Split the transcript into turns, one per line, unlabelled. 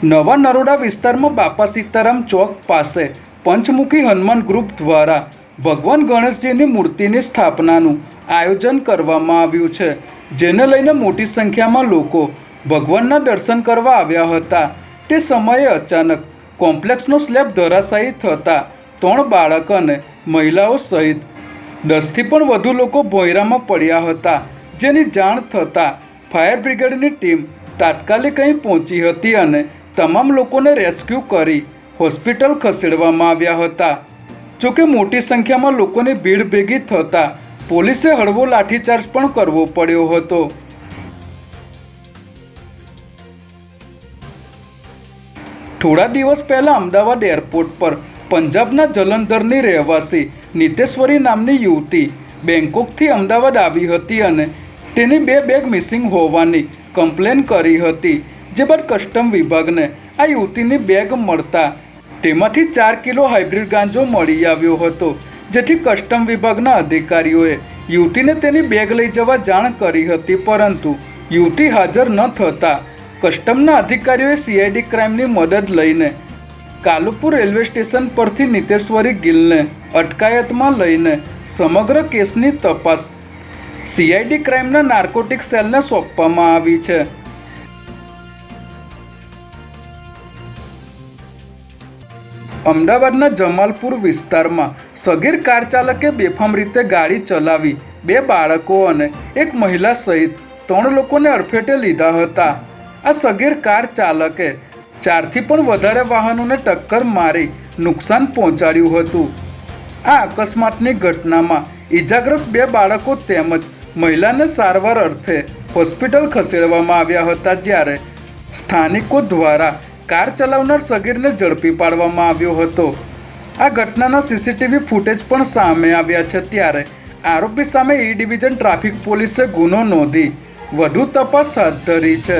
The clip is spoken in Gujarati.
નવા નરોડા વિસ્તારમાં બાપા સીતારામ ચોક પાસે પંચમુખી હનુમાન ગ્રુપ દ્વારા ભગવાન ગણેશજીની મૂર્તિની સ્થાપનાનું આયોજન કરવામાં આવ્યું છે, જેને લઈને મોટી સંખ્યામાં લોકો ભગવાનના દર્શન કરવા આવ્યા હતા. તે સમયે અચાનક કોમ્પ્લેક્સનો સ્લેબ ધરાશાયી થતાં ત્રણ બાળક અને મહિલાઓ સહિત દસથી પણ વધુ લોકો ભોયરામાં પડ્યા હતા, જેની જાણ થતાં ફાયર બ્રિગેડની ટીમ તાત્કાલિક અહીં પહોંચી હતી અને તમામ લોકોને રેસ્ક્યુ કરી હોસ્પિટલ ખસેડવામાં આવ્યા હતા. જોકે મોટી સંખ્યામાં લોકોની ભીડ ભેગી થતાં પોલીસે હળવો લાઠીચાર્જ પણ કરવો પડ્યો હતો. થોડા દિવસ પહેલાં અમદાવાદ એરપોર્ટ પર પંજાબના જલંધરની રહેવાસી નિતેશ્વરી નામની યુવતી બેંકોકથી અમદાવાદ આવી હતી અને તેની બે બેગ મિસિંગ હોવાની કમ્પ્લેન કરી હતી. જે બાદ કસ્ટમ વિભાગને આ યુવતીની બેગ મળતા તેમાંથી ચાર કિલો હાઇબ્રિડ ગાંજો મળી આવ્યો હતો, જેથી કસ્ટમ વિભાગના અધિકારીઓએ યુવતીને તેની બેગ લઈ જવા જાણ કરી હતી, પરંતુ યુવતી હાજર ન થતાં કસ્ટમના અધિકારીઓએ સીઆઈડી ક્રાઇમની મદદ લઈને કાલુપુર રેલવે સ્ટેશન પરથી નિતેશ્વરી ગિલને અટકાયતમાં લઈને સમગ્ર કેસની તપાસ સીઆઈડી ક્રાઇમના નાર્કોટિક સેલને સોંપવામાં આવી છે. અમદાવાદના જમાલપુર વિસ્તારમાં સગીર કાર ચાલકે બેફામ રીતે ગાડી ચલાવી બે બાળકો અને એક મહિલા સહિત ત્રણ લોકોને અડફેટે લીધા હતા. આ સગીર કાર ચાલકે ચારથી પણ વધારે વાહનોને ટક્કર મારી નુકસાન પહોંચાડ્યું હતું. આ અકસ્માતની ઘટનામાં ઈજાગ્રસ્ત બે બાળકો તેમજ મહિલાને સારવાર અર્થે હોસ્પિટલ ખસેડવામાં આવ્યા હતા જ્યારે સ્થાનિકો દ્વારા કાર ચલાવનાર સગીરને ઝડપી પાડવામાં આવ્યો હતો. આ ઘટનાના સીસીટીવી ફૂટેજ પણ સામે આવ્યા છે ત્યારે. આરોપી સામે ઈ ડિવિઝન ટ્રાફિક પોલીસે ગુનો નોંધી. વધુ તપાસ હાથ ધરી છે.